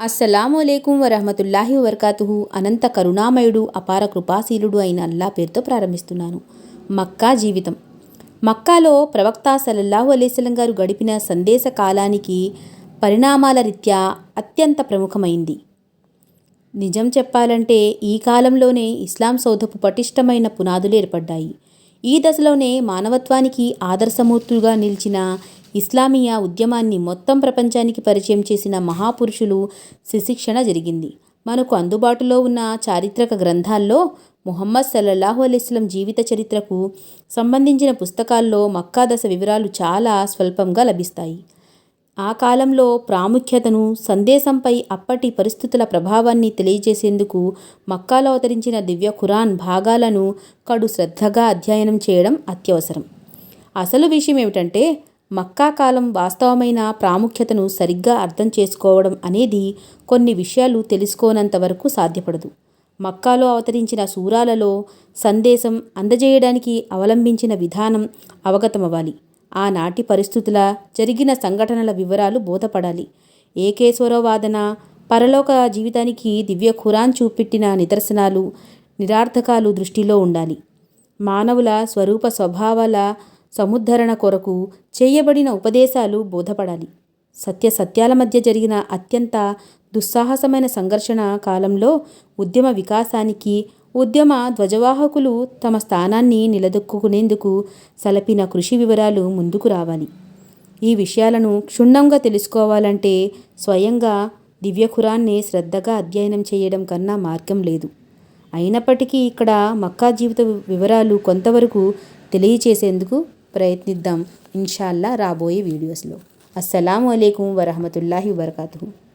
అస్సలాము వరహమతుల్లాహి వబర్కాతుహు. అనంత కరుణామయుడు అపార కృపాశీలుడు అయిన అల్లా పేరుతో ప్రారంభిస్తున్నాను. మక్కా జీవితం. మక్కాలో ప్రవక్త సల్లల్లాహు అలీస్లం గారు గడిపిన సందేశ కాలానికి పరిణామాల రీత్యా అత్యంత ప్రముఖమైంది. నిజం చెప్పాలంటే ఈ కాలంలోనే ఇస్లాం సౌధపు పటిష్టమైన పునాదులు ఏర్పడ్డాయి. ఈ దశలోనే మానవత్వానికి ఆదర్శమూర్తులుగా నిలిచిన ఇస్లామియా ఉద్యమాన్ని మొత్తం ప్రపంచానికి పరిచయం చేసిన మహాపురుషులు శిశిక్షణ జరిగింది. మనకు అందుబాటులో ఉన్న చారిత్రక గ్రంథాల్లో ముహమ్మద్ సల్లల్లాహు అలైస్లం జీవిత చరిత్రకు సంబంధించిన పుస్తకాల్లో మక్కా దశ వివరాలు చాలా స్వల్పంగా లభిస్తాయి. ఆ కాలంలో ప్రాముఖ్యతను సందేశంపై అప్పటి పరిస్థితుల ప్రభావాన్ని తెలియజేసేందుకు మక్కాలో అవతరించిన దివ్య ఖురాన్ భాగాలను కడు శ్రద్ధగా అధ్యయనం చేయడం అత్యవసరం. అసలు విషయం ఏమిటంటే మక్కా కాలం వాస్తవమైన ప్రాముఖ్యతను సరిగ్గా అర్థం చేసుకోవడం అనేది కొన్ని విషయాలు తెలుసుకోనంత వరకు సాధ్యపడదు. మక్కాలో అవతరించిన సూరాలలో సందేశం అందజేయడానికి అవలంబించిన విధానం అవగతమవ్వాలి. ఆనాటి పరిస్థితుల జరిగిన సంఘటనల వివరాలు బోధపడాలి. ఏకేశ్వరవాదన పరలోక జీవితానికి దివ్య ఖురాన్ చూపెట్టిన నిదర్శనాలు నిరార్థకాలు దృష్టిలో ఉండాలి. మానవుల స్వరూప స్వభావాల సముద్ధరణ కొరకు చేయబడిన ఉపదేశాలు బోధపడాలి. సత్య సత్యాల మధ్య జరిగిన అత్యంత దుస్సాహసమైన సంఘర్షణ కాలంలో ఉద్యమ వికాసానికి ఉద్యమ ధ్వజవాహకులు తమ స్థానాన్ని నిలదొక్కునేందుకు సలపిన కృషి వివరాలు ముందుకు రావాలి. ఈ విషయాలను క్షుణ్ణంగా తెలుసుకోవాలంటే స్వయంగా దివ్యఖురాన్ని శ్రద్ధగా అధ్యయనం చేయడం కన్నా మార్గం లేదు. అయినప్పటికీ ఇక్కడ మక్కా జీవిత వివరాలు కొంతవరకు తెలియచేసేందుకు ప్రయత్నిద్దాం. ఇన్షాల్లా రాబోయే వీడియోస్లో. అస్సలం అయికం వరహమతుల్లాహి వబర్కాతు